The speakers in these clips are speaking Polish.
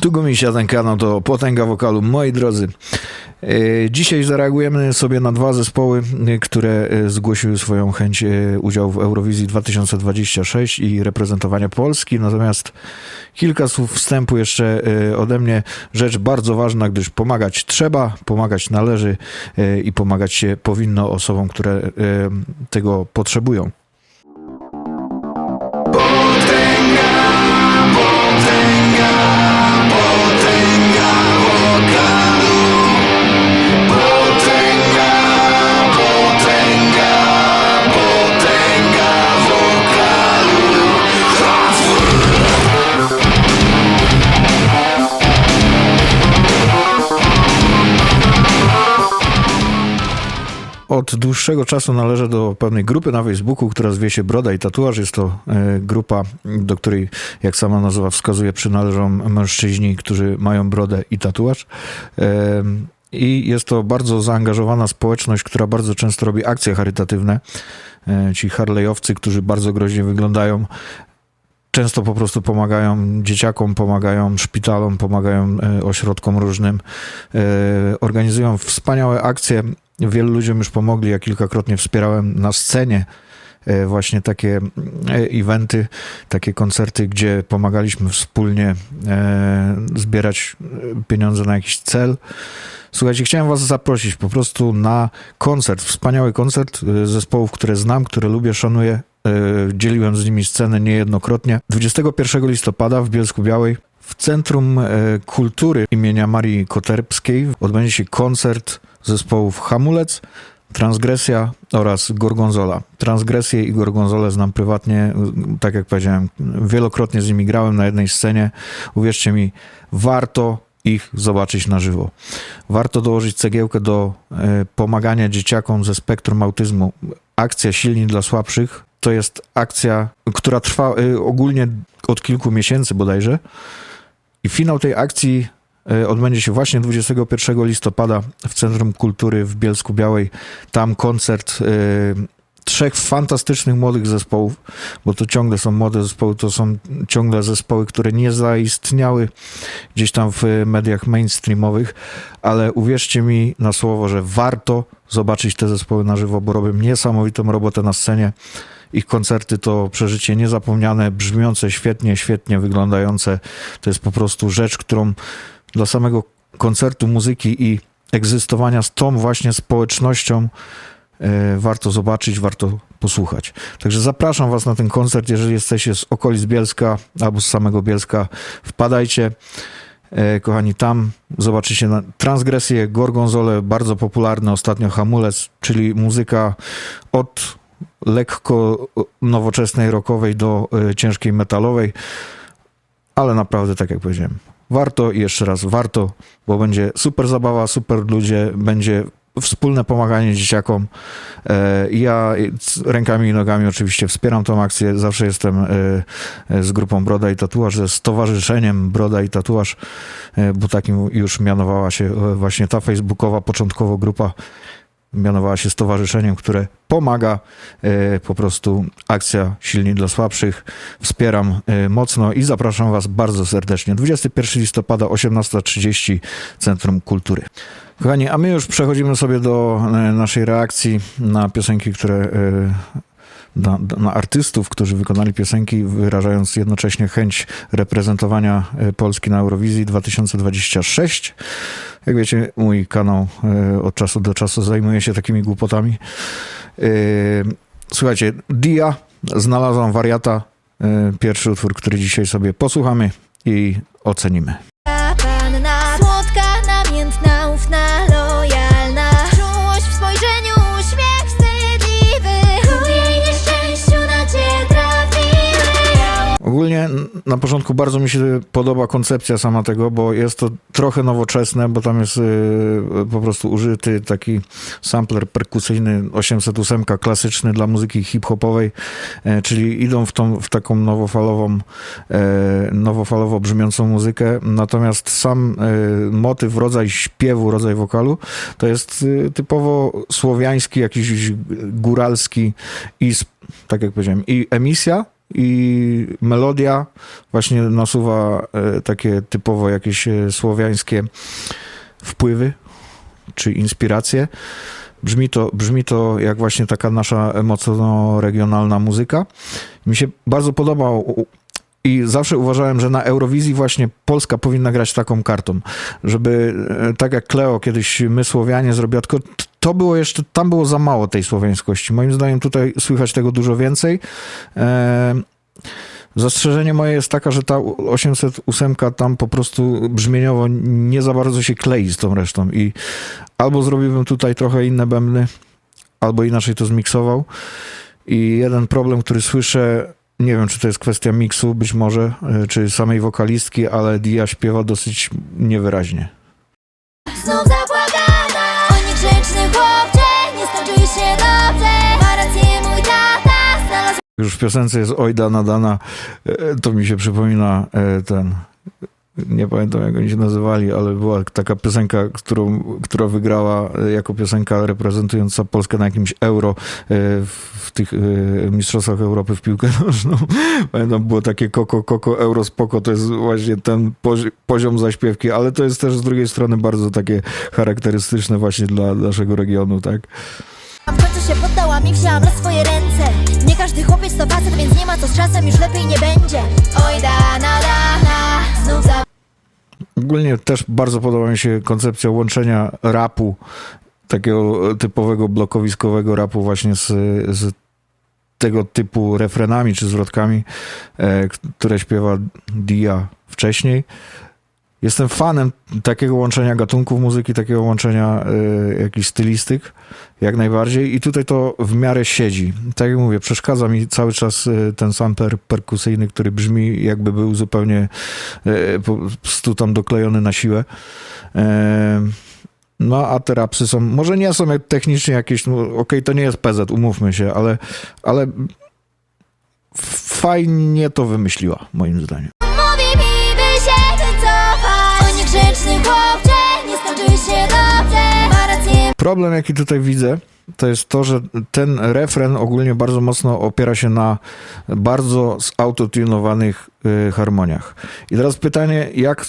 Tu Gumisia, ten kanał to potęga wokalu. Moi drodzy, e, dzisiaj zareagujemy sobie na dwa zespoły, e, które e, zgłosiły swoją chęć udziału w Eurowizji 2026 i reprezentowania Polski. Natomiast kilka słów wstępu jeszcze ode mnie. Rzecz bardzo ważna, gdyż pomagać trzeba, pomagać należy i pomagać się powinno osobom, które tego potrzebują. Od dłuższego czasu należę do pewnej grupy na Facebooku, która zwie się Broda i Tatuaż. Jest to e, grupa, do której, jak sama nazwa wskazuje, przynależą mężczyźni, którzy mają brodę i tatuaż. E, I jest to bardzo zaangażowana społeczność, która bardzo często robi akcje charytatywne. E, Ci Harley'owcy, którzy bardzo groźnie wyglądają, często po prostu pomagają dzieciakom, pomagają szpitalom, pomagają ośrodkom różnym. Organizują wspaniałe akcje. Wielu ludziom już pomogli. Ja kilkakrotnie wspierałem na scenie e, właśnie takie e, eventy, takie koncerty, gdzie pomagaliśmy wspólnie e, zbierać pieniądze na jakiś cel. Słuchajcie, chciałem was zaprosić po prostu na koncert, wspaniały koncert zespołów, które znam, które lubię, szanuję. Dzieliłem z nimi scenę niejednokrotnie. 21 listopada w Bielsku Białej w Centrum e, Kultury imienia Marii Koterbskiej odbędzie się koncert zespołów Hamulec, Transgresja oraz Gorgonzola. Transgresję i Gorgonzolę znam prywatnie, tak jak powiedziałem, wielokrotnie z nimi grałem na jednej scenie. Uwierzcie mi, warto ich zobaczyć na żywo. Warto dołożyć cegiełkę do e, pomagania dzieciakom ze spektrum autyzmu. Akcja Silni dla Słabszych to jest akcja, która trwa e, ogólnie od kilku miesięcy bodajże. I finał tej akcji e, odbędzie się właśnie 21 listopada w Centrum Kultury w Bielsku Białej. Tam koncert e, trzech fantastycznych młodych zespołów, bo to ciągle są młode zespoły, to są ciągle zespoły, które nie zaistniały gdzieś tam w mediach mainstreamowych, ale uwierzcie mi na słowo, że warto zobaczyć te zespoły na żywo, bo robią niesamowitą robotę na scenie. Ich koncerty to przeżycie niezapomniane, brzmiące świetnie, świetnie wyglądające. To jest po prostu rzecz, którą dla samego koncertu muzyki i egzystowania z tą właśnie społecznością e, warto zobaczyć, warto posłuchać. Także zapraszam Was na ten koncert, jeżeli jesteście z okolic Bielska albo z samego Bielska, wpadajcie. E, Kochani, tam zobaczycie transgresję, gorgonzole, bardzo popularny ostatnio hamulec, czyli muzyka od lekko nowoczesnej rockowej do e, ciężkiej metalowej, ale naprawdę, tak jak powiedziałem, warto i jeszcze raz warto, bo będzie super zabawa, super ludzie, będzie wspólne pomaganie dzieciakom. E, Ja rękami i nogami oczywiście wspieram tą akcję. Zawsze jestem e, z grupą Broda i Tatuaż, ze stowarzyszeniem Broda i Tatuaż, bo takim już mianowała się właśnie ta facebookowa początkowo grupa. Mianowała się stowarzyszeniem, które pomaga e, po prostu akcja Silni dla Słabszych. Wspieram e, mocno i zapraszam Was bardzo serdecznie. 21 listopada, 18.30 Centrum Kultury. Kochani, a my już przechodzimy sobie do e, naszej reakcji na piosenki, które na, na artystów, którzy wykonali piosenki, wyrażając jednocześnie chęć reprezentowania e, Polski na Eurowizji 2026. Jak wiecie, mój kanał e, od czasu do czasu zajmuje się takimi głupotami. E, Słuchajcie, Dia, znalazłam wariata. Pierwszy utwór, który dzisiaj sobie posłuchamy i ocenimy. Na początku bardzo mi się podoba koncepcja sama tego, bo jest to trochę nowoczesne, bo tam jest y, po prostu użyty taki sampler perkusyjny 808 klasyczny dla muzyki hip-hopowej, e, czyli idą w, tą, w taką nowofalową, e, nowofalowo brzmiącą muzykę, natomiast sam e, motyw, rodzaj śpiewu, rodzaj wokalu to jest y, typowo słowiański, jakiś góralski i tak jak powiedziałem, i emisja i melodia właśnie nasuwa e, takie typowo jakieś e, słowiańskie wpływy czy inspiracje. Brzmi to, brzmi to jak właśnie taka nasza mocno regionalna muzyka. Mi się bardzo podobał i zawsze uważałem, że na Eurowizji właśnie Polska powinna grać taką kartą, żeby e, tak jak Kleo kiedyś my Słowianie zrobiła, tylko to było jeszcze, tam było za mało tej słowiańskości. Moim zdaniem tutaj słychać tego dużo więcej. E, Zastrzeżenie moje jest taka, że ta 808 tam po prostu brzmieniowo nie za bardzo się klei z tą resztą i albo zrobiłbym tutaj trochę inne bębny, albo inaczej to zmiksował. I jeden problem, który słyszę, nie wiem, czy to jest kwestia miksu, być może, y, czy samej wokalistki, ale Dia śpiewa dosyć niewyraźnie. Się dobrze mój tata Znalazł Już w piosence jest Ojda Nadana, e, to mi się przypomina e, ten, nie pamiętam jak oni się nazywali, ale była taka piosenka, którą, która wygrała e, jako piosenka reprezentująca Polskę na jakimś euro w tych Mistrzostwach Europy w piłkę nożną. Pamiętam, było takie koko, koko, euro, spoko, to jest właśnie ten pozi- poziom zaśpiewki, ale to jest też z drugiej strony bardzo takie charakterystyczne właśnie dla naszego regionu, tak? Się poddałam i wzięłam na swoje ręce Nie każdy chłopiec to facet, więc nie ma co z czasem Już lepiej nie będzie Oj dana dana Znów za Ogólnie też bardzo podoba mi się koncepcja łączenia rapu, takiego typowego blokowiskowego rapu właśnie z, z tego typu refrenami czy zwrotkami, e, które śpiewa Dia wcześniej. Jestem fanem takiego łączenia gatunków muzyki, takiego łączenia e, jakichś stylistyk, jak najbardziej. I tutaj to w miarę siedzi. Tak jak mówię, przeszkadza mi cały czas e, ten sampler perkusyjny, który brzmi jakby był zupełnie e, po prostu tam doklejony na siłę. E, No, a te rapsy są, może nie są technicznie jakieś, no, okej, to nie jest PZ, umówmy się, ale, ale fajnie to wymyśliła, moim zdaniem. Problem, jaki tutaj widzę, to jest to, że ten refren ogólnie bardzo mocno opiera się na bardzo zautotunowanych y, harmoniach. I teraz pytanie, jak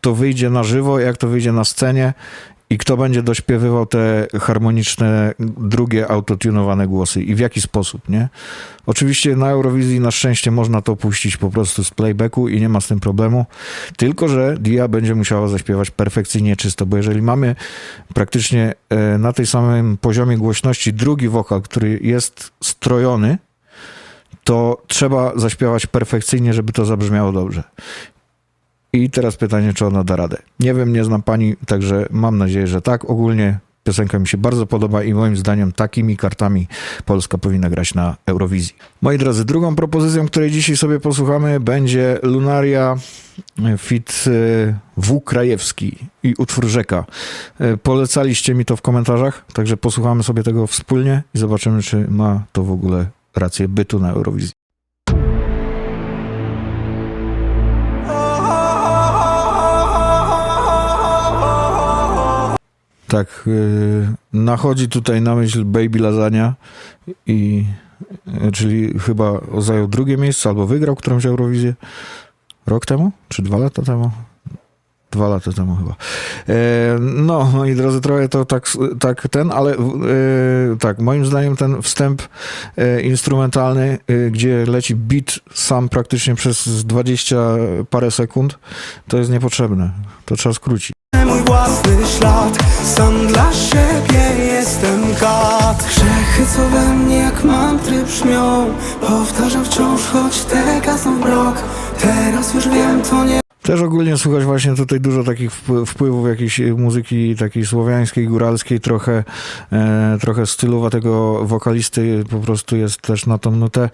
to wyjdzie na żywo, jak to wyjdzie na scenie i kto będzie dośpiewywał te harmoniczne, drugie autotunowane głosy i w jaki sposób, nie? Oczywiście na Eurowizji na szczęście można to puścić po prostu z playbacku i nie ma z tym problemu, tylko że Dia będzie musiała zaśpiewać perfekcyjnie czysto, bo jeżeli mamy praktycznie e, na tej samym poziomie głośności drugi wokal, który jest strojony, to trzeba zaśpiewać perfekcyjnie, żeby to zabrzmiało dobrze. I teraz pytanie, czy ona da radę. Nie wiem, nie znam pani, także mam nadzieję, że tak. Ogólnie piosenka mi się bardzo podoba i moim zdaniem takimi kartami Polska powinna grać na Eurowizji. Moi drodzy, drugą propozycją, której dzisiaj sobie posłuchamy, będzie Lunaria fit e, W. Krajewski i utwór Rzeka. E, Polecaliście mi to w komentarzach, także posłuchamy sobie tego wspólnie i zobaczymy, czy ma to w ogóle rację bytu na Eurowizji. Tak, yy, nachodzi tutaj na myśl Baby Lasagna i yy, czyli chyba zajął drugie miejsce albo wygrał którąś Eurowizję rok temu, czy dwa lata temu? Dwa lata temu chyba. E, no, moi drodzy, trochę to tak, tak ten, ale e, tak, moim zdaniem ten wstęp e, instrumentalny, gdzie leci beat sam praktycznie przez 20 parę sekund, to jest niepotrzebne. To trzeba skrócić. Mój własny ślad, sam dla siebie jestem kat Grzechy co we mnie jak mantry brzmią Powtarzam wciąż, choć te mrok. Teraz już wiem, to nie Też ogólnie słychać właśnie tutaj dużo takich wpły- wpływów jakiejś muzyki takiej słowiańskiej, góralskiej, trochę, e, trochę stylowa tego wokalisty po prostu jest też na tą nutę.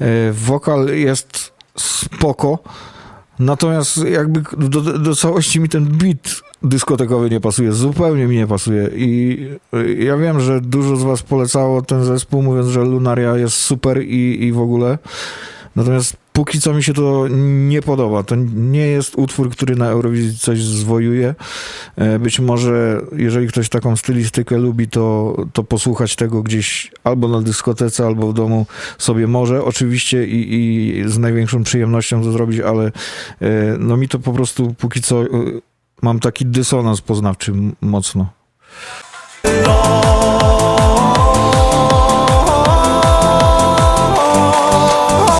E, wokal jest spoko, natomiast jakby do, do całości mi ten beat dyskotekowy nie pasuje, zupełnie mi nie pasuje i ja wiem, że dużo z was polecało ten zespół, mówiąc, że Lunaria jest super i, i w ogóle. Natomiast póki co mi się to nie podoba. To nie jest utwór, który na Eurowizji coś zwojuje. E, Być może, jeżeli ktoś taką stylistykę lubi, to, to posłuchać tego gdzieś albo na dyskotece, albo w domu sobie może. Oczywiście i, i z największą przyjemnością to zrobić, ale e, no mi to po prostu póki co e, mam taki dysonans poznawczy mocno.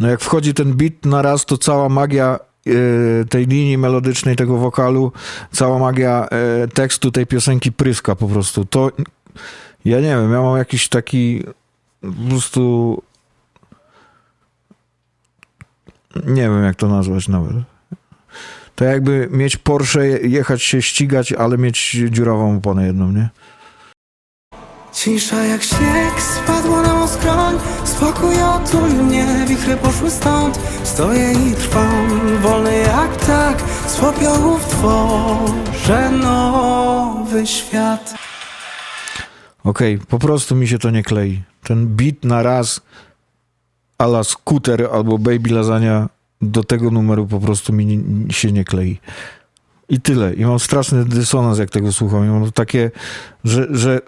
No jak wchodzi ten beat na raz, to cała magia e, tej linii melodycznej, tego wokalu, cała magia e, tekstu tej piosenki pryska po prostu. To ja nie wiem, ja mam jakiś taki po prostu nie wiem jak to nazwać nawet. To jakby mieć Porsche, jechać się ścigać, ale mieć dziurawą oponę jedną, nie? Cisza jak śnieg spadło na mą skroń Spokój otul mnie, wichry poszły stąd Stoję i trwam, wolny jak ptak Z popiołów tworzę nowy świat Okej, po prostu mi się to nie klei. Ten beat na raz a la skuter albo baby lasagna do tego numeru po prostu mi się nie klei. I tyle. I mam straszny dysonans, jak tego słucham. I mam takie, że, że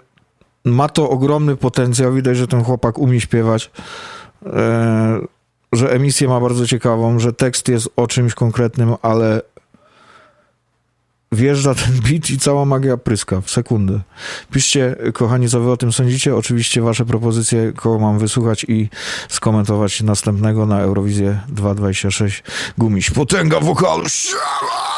ma to ogromny potencjał. Widać, że ten chłopak umie śpiewać. E, że emisję ma bardzo ciekawą, że tekst jest o czymś konkretnym, ale wjeżdża ten beat i cała magia pryska w sekundę. Piszcie, kochani, co wy o tym sądzicie. Oczywiście wasze propozycje, kogo mam wysłuchać i skomentować następnego na Eurowizję 226. Gumiś, potęga wokalu. Siema!